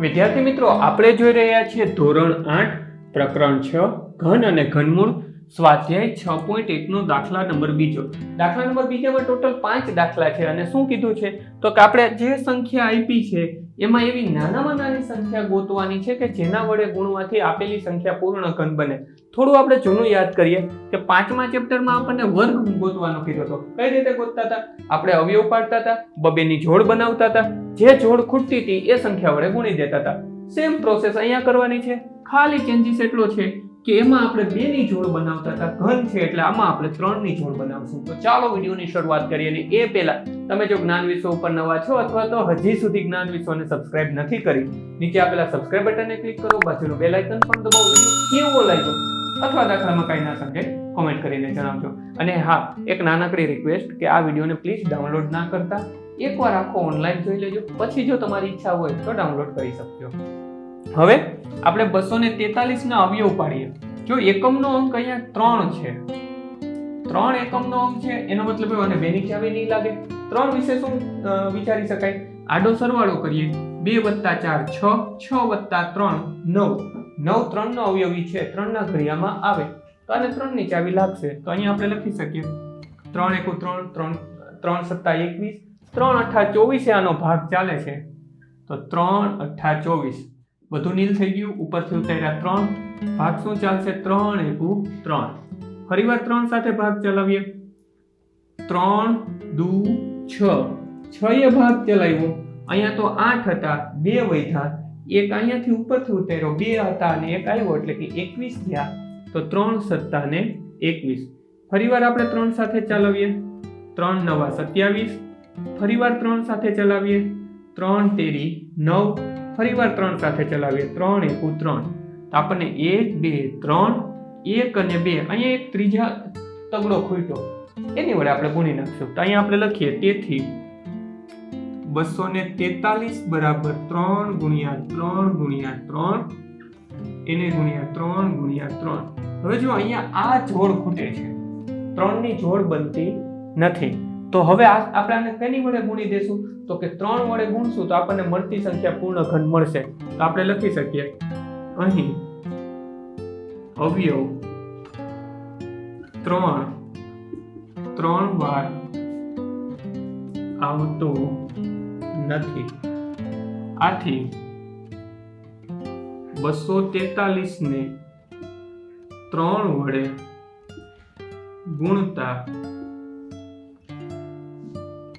વિદ્યાર્થી મિત્રો, આપણે જોઈ રહ્યા છીએ ધોરણ આઠ, પ્રકરણ છ, ઘન અને ઘનમૂળ, સ્વાધ્યાય છ પોઈન્ટ એકનો દાખલા નંબર બીજો. દાખલા નંબર બીજામાં ટોટલ પાંચ દાખલા છે અને શું કીધું છે? તો કે આપણે જે સંખ્યા આપી છે, એમાં એવી નાનામાં નાની સંખ્યા ગોતવાની છે કે જેના વડે ગુણવાથી આપેલી સંખ્યા પૂર્ણ ઘન બને. થોડું આપણે જૂનું યાદ કરીએ કે પાંચમા ચેપ્ટરમાં આપણને વર્ગ ગોતવાનો કીધો હતો કઈ રીતે ગોતતા હતા? આપણે અવયવ પાડતા હતા, બબેની જોડ બનાવતા હતા જે જોડ ખૂટતી હતી એ સંખ્યા વડે ગુણી દેતા હતા. સેમ પ્રોસેસ અહીંયા કરવાની છે. ખાલી ચેન્જીસ એટલો છે કે એમાં આપણે બેની જોડ બનાવતા હતા. ઘન છે એટલે આમાં આપણે ત્રણની જોડ બનાવશું. તો ચાલો વિડીયોની શરૂઆત કરીએ અને એ પહેલા તમે જો જ્ઞાન વિશ્વ ઉપર નવા છો અથવા તો હજી સુધી જ્ઞાન વિશ્વને સબસ્ક્રાઇબ નથી કરી, નીચે આપેલા સબસ્ક્રાઇબ બટનને ક્લિક કરો, બાજુનું બેલ આઇકન પણ દબાવો. વીડિયો કેવો લાગ્યો? અથવા દાખલામાં કાંઈ ના સમજે કોમેન્ટ કરીને જણાવજો. અને હા, એક નાનકડી રિક્વેસ્ટ કે આ વિડીયોને પ્લીઝ ડાઉનલોડ ના કરતા. એકવાર આખો ઓનલાઈન જોઈ લેજો. પછી જો તમારી ઈચ્છા હોય તો ડાઉનલોડ કરી શકજો. હવે આપણે બસો ને તેતાલીસ ના અવયવ પાડીએ. જો એકમનો અંક અહીંયા ત્રણ છે. ત્રણ એકમનો અંક છે, એનો મતલબ અને બેની ચાવી નહીં લાગે. ત્રણ વિશે શું વિચારી શકાય? આડો સરવાળો કરીએ. બે વત્તા ચાર, છ છ વત્તા ત્રણ, નવ. નવ ત્રણનો અવયવી છે, ત્રણના ઘડિયામાં આવે. તો આને ત્રણની ચાવી લાગશે. તો અહીંયા આપણે લખી શકીએ. ત્રણ એકુ ત્રણ ત્રણ ત્રણ સત્તા એકવીસ. ત્રણ અઠા ચોવીસે આનો ભાગ ચાલે છે. તો ત્રણ અઠા ચોવીસ. બધું નીલ થઈ ગયું ઉપરથી ઉતાર્યા ત્રણ. ભાગ શું ચાલશે? ત્રણ એકુ ત્રણ. ફરીવાર ત્રણ સાથે ભાગ ચલાવીએ. ત્રણ દુ છ. છ એ ભાગ ચલાવ્યો. અહીંયા તો આઠ હતા, બે વૈધા. એક અહીંયાથી ઉપરથી ઉતાર્યો, બે હતા અને એક આવ્યો, એટલે કે એકવીસ થયા. તો ત્રણ સત્તા ને એકવીસ. ફરીવાર આપણે ત્રણ સાથે ચલાવીએ. ત્રણ નવા સત્યાવીસ. ફરીવાર ત્રણ સાથે ચલાવીએ. ત્રણ તેરી નવ, ફરીવાર ત્રણ સાથે ચલાવીએ. ત્રણ એકુ ત્રણ. તો આપણને એક, બે, ત્રણ, એક અને બે. અહીંયા એક ત્રીજા તગડો ખૂટ્યો. એની વડે આપણે ગુણી નાખશું. તો અહીંયા આપણે લખીએ, તેથી બસો ને તેતાલીસ બરાબર ત્રણ ગુણ્યા ત્રણ ગુણ્યા ત્રણ. એને ગુણ્યા ત્રણ ગુણ્યા ત્રણ. હવે જો અહીંયા આ જોડ ખૂટે છે, ત્રણની જોડ બનતી નથી. તો હવે આપણે આને કેની વડે ગુણી દેશું. તો કે ત્રણ વડે ગુણશું તો આપણને મળતી સંખ્યા પૂર્ણ ઘન મળશે. તો આપણે લખી શકીએ. અહીં અવયવ ત્રણ ત્રણ વાર આવતો નથી. આથી બસો તેતાલીસ ને ત્રણ વડે ગુણતા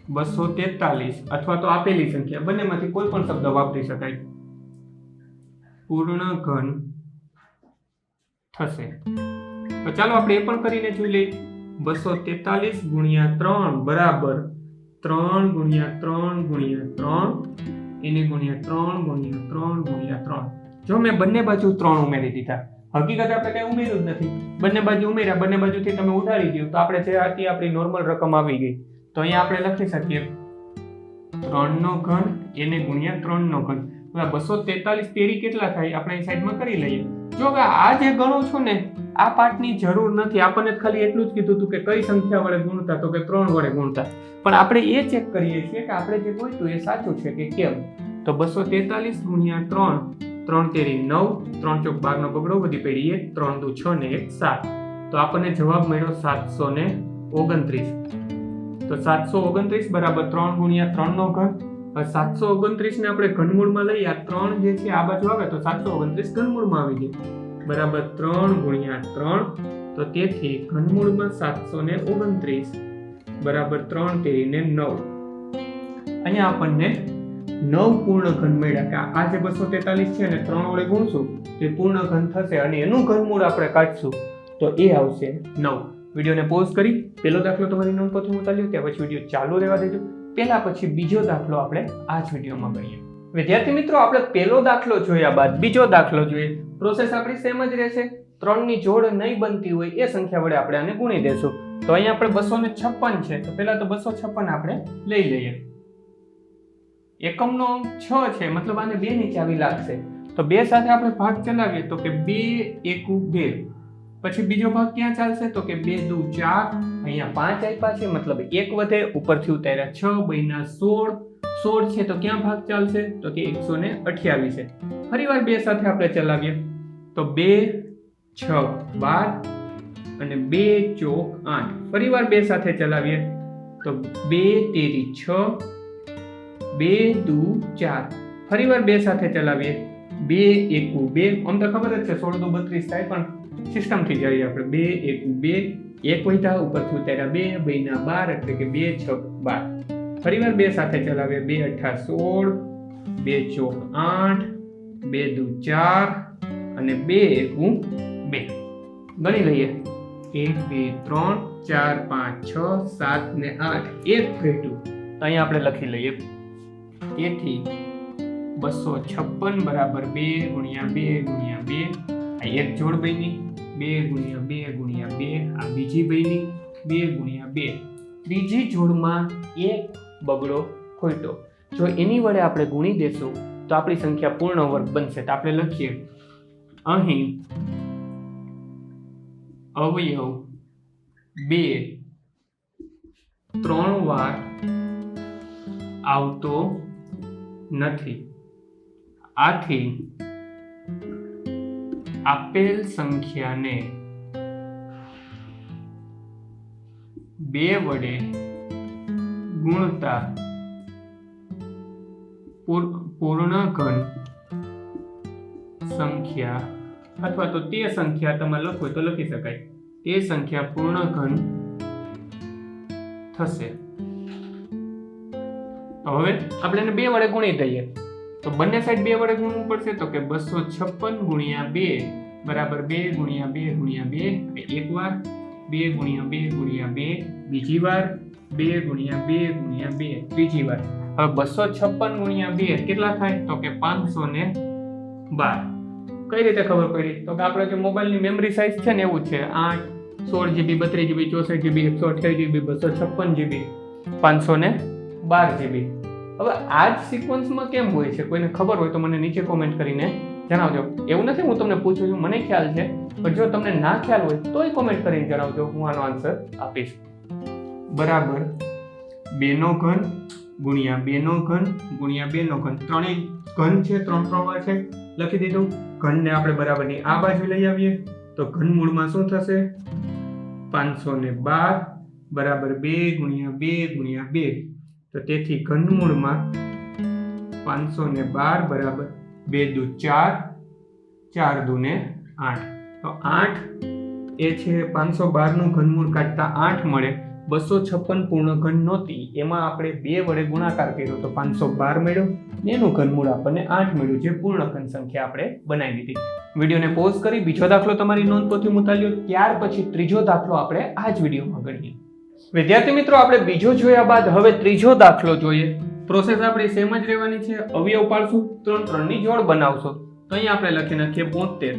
બસો તેતાલીસ અથવા તો આપેલી સંખ્યા. બંનેમાંથી કોઈ પણ શબ્દ વાપરી શકાય. પૂર્ણ ઘન થશે. તો ચાલો આપણે એ પણ કરીને જોઈ લઈએ. બસો તેતાલીસ ગુણ્યા ત્રણ બરાબર ત્રણ ગુણ્યા ત્રણ ગુણ્યા ત્રણ. એને ગુણ્યા ત્રણ ગુણ્યા ત્રણ ગુણ્યા ત્રણ. જો મેં બંને બાજુ ત્રણ ઉમેરી દીધા. હકીકત આપણે કઈ ઉમેર્યું જ નથી. બંને બાજુ ઉમેર્યા, બંને બાજુથી તમે ઉઠાડી દો તો આપણે જે હતી, આપણી નોર્મલ રકમ આવી ગઈ. તો અહીંયા આપણે લખી શકીએ. ત્રણનો ઘન, એને ગુણ્યા ત્રણનો ઘન. હવે બસો તેતાલીસ તેરી કેટલા થાય? આપણે એ સાઈડમાં કરી લઈએ. જો કે આ જે ગણો છો ને, આ પાઠની જરૂર નથી. આપણને ખાલી એટલું જ કીધું હતું કે કઈ સંખ્યા વડે ગુણતા તો કે ત્રણ વડે ગુણતા. પણ આપણે એ ચેક કરીએ છીએ કે આપણે જે ગોઈતું એ સાચું છે કે કેમ? તો બસો તેતાલીસ ગુણ્યા ત્રણ ત્રણ તેરી નવ, ત્રણ ચોક બાર નો બગડો બધી પેઢી એક, ત્રણ દુ છ ને એક સાત. તો આપણને જવાબ મળ્યો સાતસો ને ઓગણત્રીસ. તો સાતસો ઓગણત્રીસ બરાબર ત્રણ ગુણ્યા ત્રણ નો ઘન સાતસો ઓગણત્રીસ ને આપણે ઘનમૂળમાં લઈએ, આ ત્રણ જે છે આ બાજુ આવે તો સાતસો ઓગણત્રીસ ઘનમૂળમાં આવી જાય. બરાબર ત્રણ ગુણ્યા ત્રણ, તો તેથી ઘનમૂળમાં સાતસો ને ઓગણત્રીસ. બરાબર ત્રણ તેરીને નવ. અહીંયા આપણને નવ પૂર્ણ ઘન મળ્યા કે આ જે બસો તેતાલીસ છે ને ત્રણ વડે ગુણશું, તે પૂર્ણ ઘન થશે અને એનું ઘનમૂળ આપણે કાઢશું. તો એ આવશે નવ. વિડીયોને પોઝ કરી, પહેલો દાખલો તમારી નોંધપોથી ઉતાર્યો ત્યાં પછી વીડિયો ચાલુ રહેવા દેજો. પહેલા પછી બીજો દાખલો આપણે આ જ વિડીયોમાં ગણીએ વિદ્યાર્થી મિત્રો, આપણે પહેલો દાખલો જોયા બાદ બીજો દાખલો જોઈએ. પ્રોસેસ આપણી સેમ જ રહેશે. ત્રણની જોડ નહીં બનતી હોય એ સંખ્યા વડે આપણે આને ગુણી દેશું. તો અહીંયા આપણે બસો ને છપ્પન છે. તો પહેલા તો બસો છપ્પન આપણે લઈ લઈએ. એકમનો છ છે, મતલબ આને બે ની ચાવી લાગશે. તો બે સાથે આપણે ભાગ ચલાવીએ તો કે બે એકુ બે. પછી બીજો ભાગ ક્યાં ચાલશે? તો કે બે દુ ચાર. અહીંયા પાંચ આપ્યા છે, મતલબ એક વધે ઉપરથી ઉતાર્યા છ, બહીના સોળ. સોળ છે તો ક્યાં ભાગ ચાલશે? તો કે એકસો ને અઠ્યાવીસ ફરીવાર બે સાથે આપણે ચલાવીએ. તો બે, છ, બાર અને બે ચોક આઠ. ફરીવાર બે સાથે ચલાવીએ. તો બે, તેરી, છ. બે, દુ, ચાર. ફરીવાર બે સાથે ચલાવીએ. બે, એકુ, બે. આમ તો ખબર જ છે, સોળ દુ બત્રીસ થાય પણ સિસ્ટમથી જઈએ આપણે. બે, એક બે. એક વધ્યા ઉપરથી ઉતાર્યા બે, બેના બાર, એટલે કે બે, છ, બાર. ફરીવાર બે સાથે ચલાવીએ. બે, અઠા, સોળ. બે, ચોક, આઠ. બે, દુ, ચાર. અને બે એકું બે. ગણી લઈએ. એક, બે, ત્રણ, ચાર, પાંચ, છ, સાત ને આઠ. એક ભેટું અહીંયા આપણે લખી લઈએ. તેથી બસો છપ્પન બરાબર બે ગુણ્યા બે ગુણ્યા બે. આ એક જોડ બની, બે ગુણ્યા બે ગુણ્યા બે, આ બીજી બની, બે ગુણ્યા બે. ત્રીજી જોડમાં એક બગડો ખોટો જો એની વડે આપણે ગુણી દેશું, તો આપણી સંખ્યા પૂર્ણ વર્ગ બનશે. તો આપણે લખીએ, અહીં અવયવ બે, ત્રણ વાર આવતો નથી. આથી આપેલ સંખ્યાને બે વડે ગુણતા પૂર- પૂર્ણ ઘન સંખ્યા અથવા તો તે સંખ્યા તમે લખો તો લખી શકાય. તે સંખ્યા પૂર્ણ ઘન થશે. હવે આપણે એને બે વડે ગુણી દઈએ. તો બંને સાઈડ બે વડે ગુણવું પડશે તો કે બસો છપ્પન ગુણ્યા બે બરાબર બે ગુણ્યા બે ગુણ્યા બે એક વાર, બે ગુણ્યા બે ગુણ્યા બે, બીજી વાર, બે ગુણ્યા બે ગુણ્યા બે, ત્રીજી વાર. હવે બસો છપ્પન ગુણ્યા બે કેટલા થાય? તો કે પાંચસો ને બાર. કઈ રીતે ખબર પડી? તો કે આપણે જે મોબાઈલની મેમરી સાઇઝ છે ને એવું છે, આઠ, સોળ જીબી બત્રીસ જીબી ચોસઠ જીબી એકસો અઠ્યાવીસ જીબી બસો છપ્પન જીબી પાંચસો ને બાર જીબી હવે આ જ સિક્વન્સમાં કેમ હોય છે? કોઈને ખબર હોય તો મને નીચે કોમેન્ટ કરીને જણાવજો. એવું નથી, હું તમને પૂછું છું, મને ખ્યાલ છે, પણ જો તમને ના ખ્યાલ હોય, તોય કોમેન્ટ કરીને જણાવજો, હું આનો આન્સર આપીશ. બરાબર. બેનો ઘન ગુણ્યા બેનો ઘન ગુણ્યા બેનો ઘન. ત્રણેય ઘન છે, ત્રણ ત્રણ વાર છે, લખી દીધું. ઘનને આપણે બરાબરની આ બાજુ લઈ આવીએ, તો ઘન મૂળમાં શું થશે? પાંચસો ને બાર બરાબર બે ગુણ્યા બે ગુણ્યા બે. તો તેથી ઘનમૂળમાં પાંચસો ને બાર બરાબર બે દુ ચાર ચાર દુ ને આઠ. તો આઠ એ છે પાંચસો બારનું ઘનમૂળ કાઢતા આઠ મળે. બસો છપ્પન પૂર્ણ ઘન નહોતી. એમાં આપણે બે વડે ગુણાકાર કર્યો તો પાંચસો બાર મળ્યો એનું ઘનમૂળ આપણને આઠ મળ્યું જે પૂર્ણ ઘન સંખ્યા આપણે બનાવી દીધી. વિડીયોને પોઝ કરી, બીજો દાખલો તમારી નોંધપોથી મુતાલ્યો ત્યાર પછી ત્રીજો દાખલો આપણે આ જ વિડીયોમાં ગણીએ. વિદ્યાર્થી મિત્રો, આપણે બીજો જોયા બાદ હવે ત્રીજો દાખલો જોઈએ. પ્રોસેસ આપણી સેમ જ રહેવાની છે. અવયવ પાડશું, ત્રણ ત્રણની જોડ બનાવશો. તો અહીં આપણે લખી નાખીએ બોતેર.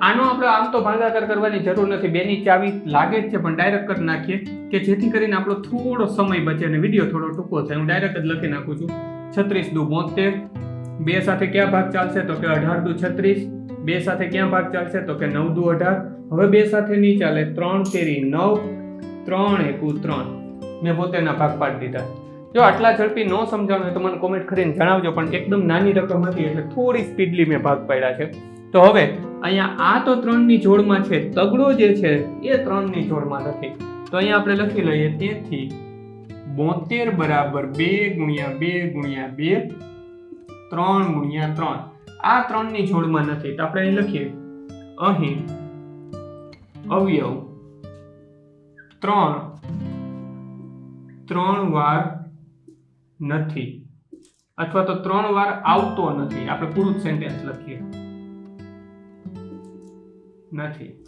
આનો આપણે આમ તો ભાગાકાર કરવાની જરૂર નથી. બેની ચાવી લાગે જ છે, પણ ડાયરેક્ટ કરી નાખીએ કે જેથી કરીને આપણો થોડો સમય બચે અને વીડિયો થોડો ટૂંકો થાય. હું ડાયરેક્ટ જ લખી નાખું છું. છત્રીસ દુ બોતેર. બે સાથે ક્યાં ભાગ ચાલશે? તો કે અઢાર દુ છત્રીસ. બે સાથે ક્યાં ભાગ ચાલશે? તો કે નવ દુ અઢાર. હવે બે સાથે નહીં ચાલે ત્રણ તેરી નવ. ત્રણ એકુ ત્રણ. મેં પોતેના ભાગ પાડી દીધા. જો આટલા ઝડપી ન સમજાવ તો મને કોમેન્ટ કરીને જણાવજો, પણ એકદમ નાની રકમ હતી એટલે થોડી સ્પીડલી મેં ભાગ પાડ્યા છે. તો હવે અહીંયા આ તો ત્રણની જોડમાં છે, તગડો જે છે, એ ત્રણની જોડમાં નથી. તો અહીંયા આપણે લખી લઈએ, તેથી બોતેર બરાબર બે ગુણ્યા બે ગુણ્યા બે, ત્રણ ગુણ્યા ત્રણ. આ ત્રણની જોડમાં નથી. તો આપણે અહીં લખીએ, અહીં અવયવ ત્રણ. ત્રણ વાર નથી. અથવા તો ત્રણ વાર આવતો નથી. આપણે પૂરું સેન્ટેન્સ લખીએ. નથી.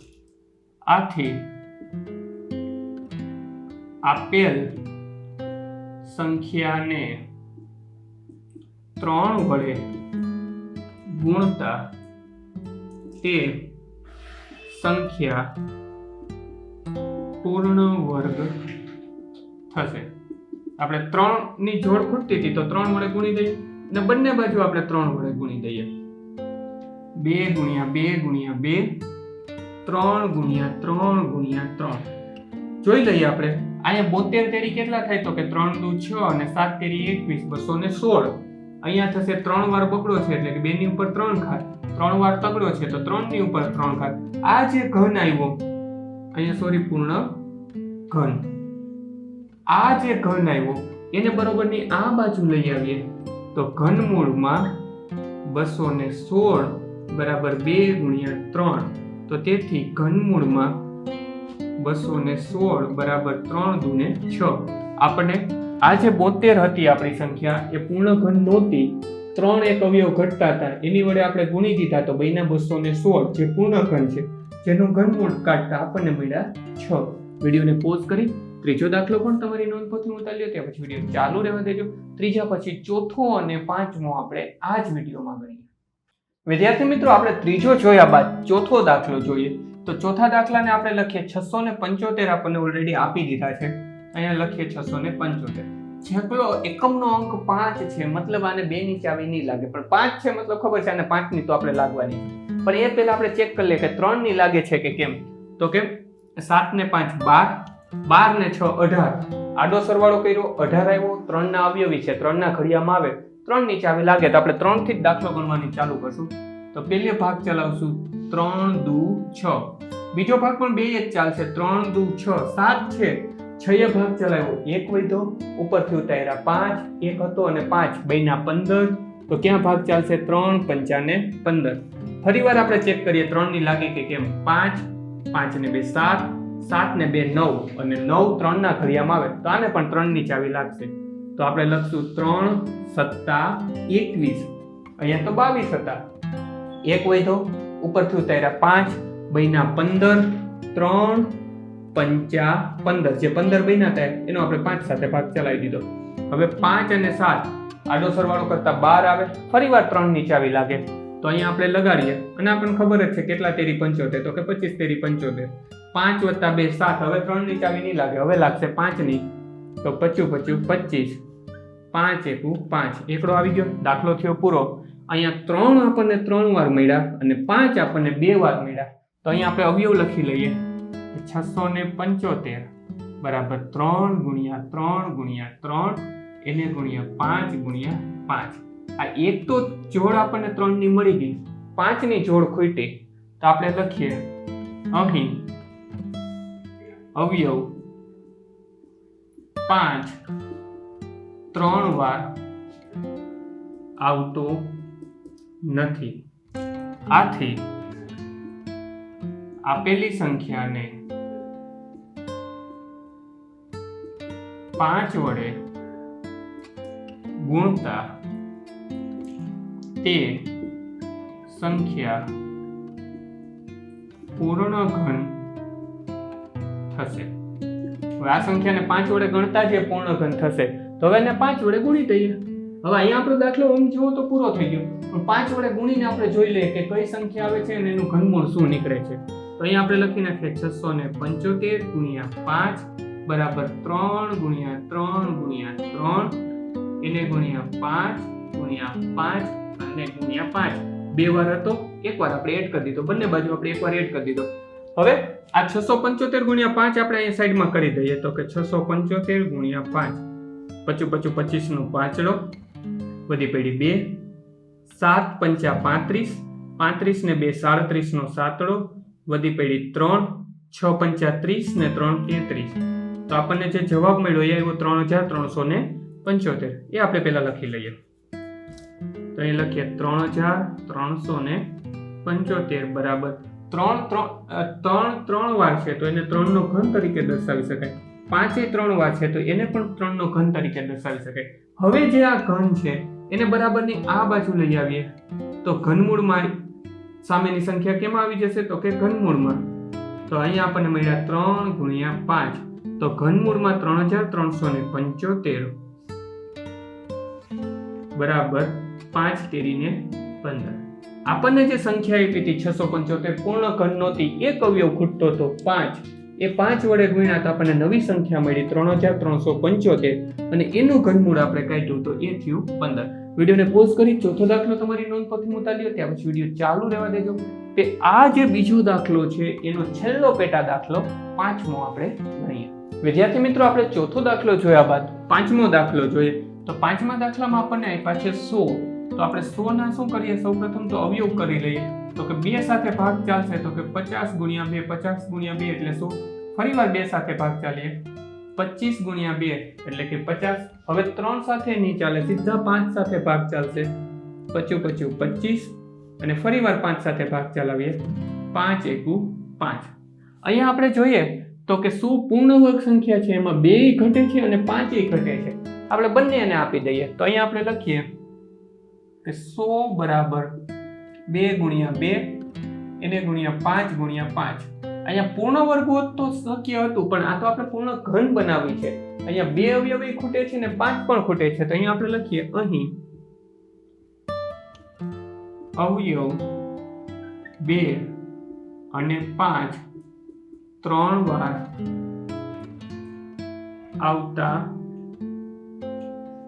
આથી આપેલ સંખ્યાને ત્રણ વડે ગુણતા તે સંખ્યા પૂર્ણ વર્ગ થશે. આપણે ત્રણની જોડ ખૂટતી હતી તો ત્રણ વડે ગુણી દઈએ અને બંને બાજુ આપણે ત્રણ વડે ગુણી દઈએ. બે ગુણ્યા બે ગુણ્યા બે, ત્રણ ગુણ્યા ત્રણ ગુણ્યા ત્રણ. જોઈ લઈએ આપણે, અહીંયા બોતેર તેરી કેટલા થાય તો કે ત્રણ દુ છ અને સાત તેરી એકવીસ, બસો ને સોળ. અહીંયા થશે ત્રણ વાર બગડો છે એટલે કે બે ની ઉપર ત્રણ ઘાત. ત્રણ વાર તગડો છે તો ત્રણની ઉપર ત્રણ ઘાત. આ જે ઘન આવ્યો, અહીંયા સોરી પૂર્ણ ઘન. આ જે ઘન આવ્યો, એને બરોબરની આ બાજુ લઈ આવીએ. તો ઘનમૂળમાં બસો ને સોળ બરાબર બે ગુણ્યા ત્રણ. તો તેથી ઘનમૂળમાં બસો ને સોળ બરાબર ત્રણ દુને છ. આપણે આ જે બોતેર હતી આપણી સંખ્યા, એ પૂર્ણ ઘન નહોતી. ત્રણ એક અવયવ ઘટતા હતા. એની વડે આપણે ગુણી દીધા તો બૈના બસો ને સોળ, જે પૂર્ણ ઘન છે. જેનું ઘનમૂળ કાઢતા આપણને મળ્યા છ. વિડીયોને પોઝ કરી, ત્રીજો દાખલો પણ તમારી નોંધપોથી ઉતાર્યો ત્યાં પછી વીડિયો ચાલુ રહેવા દેજો. ત્રીજા પછી ચોથો અને પાંચમો આપણે આ જ વિડીયોમાં ગણીએ. વિદ્યાર્થી મિત્રો, આપણે ત્રીજો જોયા બાદ ચોથો દાખલો જોઈએ. તો ચોથા દાખલાને આપણે લખીએ છસો ને પંચોતેર, આપણને ઓલરેડી આપી દીધા છે. અહીંયા લખીએ છસો ને પંચોતેર. છેકલો એકમનો અંક પાંચ છે, મતલબ આને બે ની ચાવી નહીં લાગે. પણ પાંચ છે મતલબ ખબર છે, આને પાંચની તો આપણે લાગવાની પણ એ પહેલા આપણે ચેક કરી લઈએ કે ત્રણની લાગે છે કે કેમ? તો કેમ? સાત ને પાંચ બાર બાર ને છ અઢાર. આડો સરવાળો કર્યો, અઢાર આવ્યો ત્રણ ના અવયવી છે ત્રણ ના ઘડિયામાં આવે, ત્રણ નીચે આવી લાગે તો આપણે ત્રણથી જ દાખલો ગણવાની ચાલુ કરશું. તો પહેલો ભાગ ચલાવશું, ત્રણ, દુ, છ. બીજો ભાગ પણ બે જ ચાલશે, ત્રણ, દુ, છ, સાત છે. છયે ભાગ ચલાવ્યો, એક વધ્યો ઉપરથી ઉતાર્યા પાંચ, એક હતો અને પાંચ, બેના પંદર. તો ક્યાં ભાગ ચાલશે? ત્રણ, પંચાને પંદર. ફરી વાર આપણે ચેક કરીએ ત્રણની લાગે કે કેમ? પાંચ પાંચ ને બે સાત સાત ને બે નવ અને નવ ત્રણ ના ઘડિયામાં આવે. તો આને પણ ત્રણની ચાવી લાગશે. તો આપણે લખશું ત્રણ સત્તા એકવીસ. અહીંયા તો બાવીસ હતા. એક વધ્યો ઉપરથી ઉતાર્યા પાંચ બહીના પંદર, ત્રણ, પંચા પંદર. જે પંદર બહીના થાય, એનો આપણે પાંચ સાથે ભાગ ચલાવી દીધો. હવે પાંચ અને સાત આડો સરવાળો કરતા બાર આવે ફરી વાર ત્રણની ચાવી લાગે. તો અહીંયા આપણે લગાડીએ. અને આપણને ખબર જ છે કેટલા તેરી પંચોતેર. તો કે પચીસ તેરી પંચોતેર. પાંચ વત્તા બે સાત. હવે ત્રણની ચાવી નહીં લાગે. હવે લાગશે પાંચની તો પચું પચું પચીસ. પાંચ એકુ પાંચ. એકડો આવી ગયો. દાખલો થયો પૂરો. અહીંયા ત્રણ આપણને ત્રણ વાર મળ્યા અને પાંચ આપણને બે વાર મળ્યા. તો અહીંયા આપણે અવયવ લખી લઈએ. છસો ને પંચોતેર. બરાબર ત્રણ ગુણ્યા ત્રણ ગુણ્યા ત્રણ. એને ગુણ્યા પાંચ ગુણ્યા પાંચ. આ એક તો જોડ આપણને ત્રણની મળી ગઈ પાંચની જોડ ખોટી, તો આપણે લખીએ અહીં અવયવ, પાંચ, ત્રણ વાર આવતો નથી. આથી આપેલી સંખ્યાને પાંચ વડે ગુણતા તે સંખ્યા પૂર્ણ ઘન થશે. હવે આ સંખ્યાને પાંચ વડે ગણતા જે પૂર્ણ ઘન થશે. તો હવે એને પાંચ વડે ગુણી દઈએ. હવે અહીંયા આપણો દાખલો આમ જુઓ તો પૂરો થઈ ગયો. પણ પાંચ વડે ગુણીને આપણે જોઈ લઈએ કે કઈ સંખ્યા આવે છે અને એનું ઘનમૂળ શું નીકળે છે. તો અહીંયા આપણે લખી નાખીએ છસો ને પંચોતેર ગુણ્યા પાંચ બરાબર ત્રણ ગુણ્યા ત્રણ ગુણ્યા ત્રણ. એને ગુણ્યા પાંચ ગુણ્યા પાંચ. અને ગુણ્યા પાંચ. બે વાર હતો, એક વાર આપણે એડ કરી દીધો. બંને બાજુ આપણે એક વાર એડ કરી દીધો. હવે આ છસો પંચોતેર ગુણ્યા પાંચ આપણે અહીંયા સાઈડમાં કરી દઈએ તો કે છસો પંચોતેર ગુણ્યા પાંચ. પચું પચું પચીસ નો પાંચડો વધી પડી બે. સાત પંચા પાંત્રીસ. પાંત્રીસ ને બે સાડત્રીસ નો સાતડો વધી પડી ત્રણ. છ પંચા ત્રીસ ને ત્રણ તેત્રીસ. તો આપણને જે જવાબ મળ્યો એ આવ્યો ત્રણ હજાર ત્રણસો ને પંચોતેર. એ આપણે પહેલાં લખી લઈએ. તો અહીં લખીએ ત્રણ હજાર ત્રણસો ને પંચોતેર બરાબર. ત્રણ ત્રણ ત્રણ ત્રણ વાર છે તો એને ત્રણનો ઘન તરીકે દર્શાવી શકાય. પાંચે ત્રણ વાર છે તો એને પણ ત્રણનો ઘન તરીકે દર્શાવી શકાય. હવે જે આ ઘન છે, એને બરાબરની આ બાજુ લઈ આવીએ. તો ઘનમૂળમાં સામેની સંખ્યા કેમાં આવી જશે? તો કે ઘનમૂળમાં. તો અહીંયા આપણને મળ્યા ત્રણ ગુણ્યા પાંચ. તો ઘનમૂળમાં ત્રણ હજાર ત્રણસો ને પંચોતેર. બરાબર. પાંચ તેરીને પંદર. આપણને જે સંખ્યા આપી હતી છસો પંચોતેર પૂર્ણ ઘન નહોતી એક અવયવ ખૂટતો હતો પાંચ. એ પાંચ વડે ગુણ્યા તો આપણને નવી સંખ્યા મળી ત્રણ હજાર ત્રણસો પંચોતેર અને એનું ઘનમૂળ આપણે કાઢ્યું તો એ થયું પંદર. વિડીયોને પોઝ કરી ચોથો દાખલો તમારી નોંધપોથી લ્યો ત્યાં પછી વીડિયો ચાલુ રહેવા દેજો. કે આ જે બીજો દાખલો છે, એનો છેલ્લો પેટા દાખલો પાંચમો આપણે ગણીએ. વિદ્યાર્થી મિત્રો, આપણે ચોથો દાખલો જોયા બાદ પાંચમો દાખલો જોઈએ. તો પાંચમા દાખલામાં આપણને આપ્યા છે સો. તો આપણે સો ના શું કરીએ? સૌપ્રથમ તો અવયવ કરી લઈએ. તો કે બે સાથે ભાગ ચાલશે, તો કે પચાસ ગુણ્યા બે, પચાસ ગુણ્યા બે એટલે સો ફરીવાર બે સાથે ભાગ ચાલીએ. પચીસ ગુણ્યા બે એટલે કે પચાસ. હવે ત્રણ સાથે નહીં ચાલે, સીધા પાંચ સાથે ભાગ ચાલશે. પચું પચું પચીસ. અને ફરીવાર પાંચ સાથે ભાગ ચલાવીએ. પાંચ એકુ પાંચ. અહીંયા આપણે જોઈએ, તો કે શું પૂર્ણ વર્ગ સંખ્યા છે? એમાં બે ઘટે છે અને પાંચેય ઘટે છે. આપણે બંનેને આપી દઈએ. તો અહીંયા આપણે લખીએ. કે સો બરાબર બે ગુણ્યા બે, એને ગુણ્યા પાંચ ગુણ્યા પાંચ. અહીંયા પૂર્ણ વર્ગ હોત તો શક્ય હતું? પણ આ તો આપણે પૂર્ણ ઘન બનાવી છે. અહીંયા બે અવયવી ખૂટે છે ને પાંચ પણ ખૂટે છે. તો અહીંયા આપણે લખીએ, અહીં અવયવ બે અને પાંચ ત્રણ વાર આવતા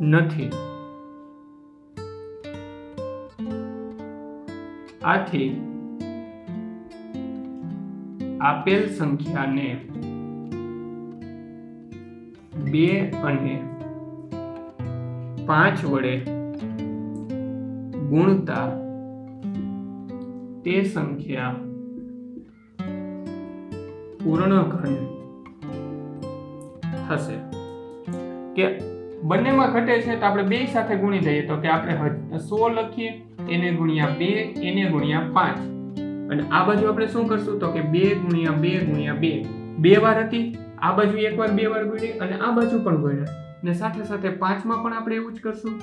નથી. આથી આપેલ સંખ્યાને બે અને પાંચ વડે ગુણતા તે સંખ્યા પૂર્ણ ઘન થશે. કે બંનેમાં ઘટે છે તો આપણે બે સાથે ગુણી દઈએ તો કે આપણે સો લખીએ, એને ગુણ્યા બે, એને ગુણ્યા પાંચ. અને આ બાજુ આપણે શું કરશું તો કે બે ગુણ્યા બે ગુણ્યા બે. બે વાર હતી, આ બાજુ એક વાર બે વાર ગુણી અને આ બાજુ પણ ગુણ્યા. ને સાથે સાથે પાંચમાં પણ આપણે એવું જ કરશું.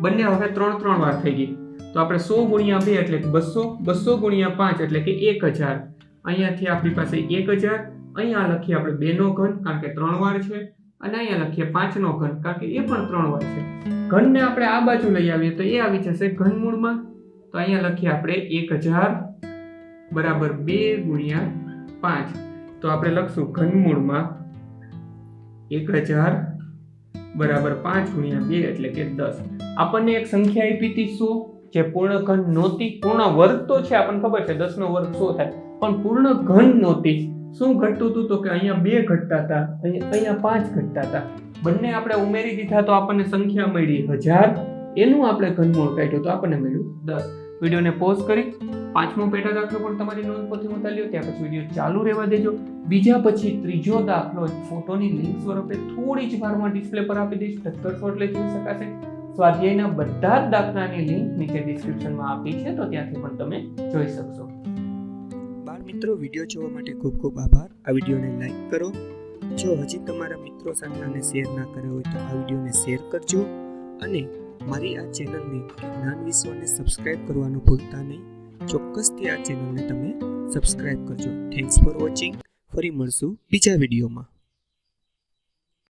બંને હવે ત્રણ ત્રણ વાર થઈ ગઈ. તો આપણે સો ગુણ્યા બે એટલે બસો બસો ગુણ્યા પાંચ એટલે કે એક હજાર. અહીંયાથી આપણી પાસે એક હજાર, અહીંયા લખીએ આપણે બે નો ઘન, કારણ કે ત્રણ વાર છે. અને અહીંયા લખીએ પાંચનો ઘન, કારણ કે એ પણ ત્રણ વાર છે. ઘનને આપણે આ બાજુ લઈ આવીએ તો એ આવી જશે ઘનમૂળમાં તો અહીંયા લખીએ આપણે એક હજાર બરાબર બે ગુણ્યા પાંચ. તો આપણે લખશું ઘનમૂળમાં એક હજાર બરાબર પાંચ ગુણ્યા બે એટલે કે દસ. આપણને એક સંખ્યા આપી હતી સો જે પૂર્ણ ઘન નહોતી, પૂર્ણ વર્ગ તો છે આપણને ખબર છે, દસનો વર્ગ સો થાય? પણ પૂર્ણ ઘન નહોતી. શું ઘટતું હતું તો કે અહીંયા બે ઘટતા હતા, અહીંયા પાંચ ઘટતા હતા. બંને આપણે ઉમેરી દીધા તો આપણને સંખ્યા મળી. હજાર. એનું આપણે ઘનમૂળ કાઢ્યું તો આપણને મળ્યું દસ. વિડીયોને પોઝ કરી, પાંચમો પેટા દાખલો પણ તમારી નોંધ પરથી ઉતાર્યો ત્યાં પછી વીડિયો ચાલુ રહેવા દેજો. બીજા પછી ત્રીજો દાખલો, ફોટોની લિંક સ્વરૂપે થોડી જ વારમાં ડિસ્પ્લે પર આપી દઈશ ટક્કર લઈ જોઈ શકાશે. સ્વાધ્યાયના બધા જ દાખલાની લિંક નીચે ડિસ્ક્રિપ્શનમાં આપી છે, તો ત્યાંથી પણ તમે જોઈ શકશો. મિત્રો વીડિયો જોવા માટે ખૂબ ખૂબ આભાર. આ વિડીયોને લાઇક કરો. જો હજી તમારા મિત્રો સાથે આને શેર ના કર્યો હોય તો આ વિડીયોને શેર કરજો. અને મારી આ ચેનલને જ્ઞાન વિશ્વને સબસ્ક્રાઇબ કરવાનું ભૂલતા નહીં. ચોક્કસથી આ ચેનલને તમે સબસ્ક્રાઇબ કરજો. થેન્ક્સ ફોર વોચિંગ ફરી મળશું બીજા વિડીયોમાં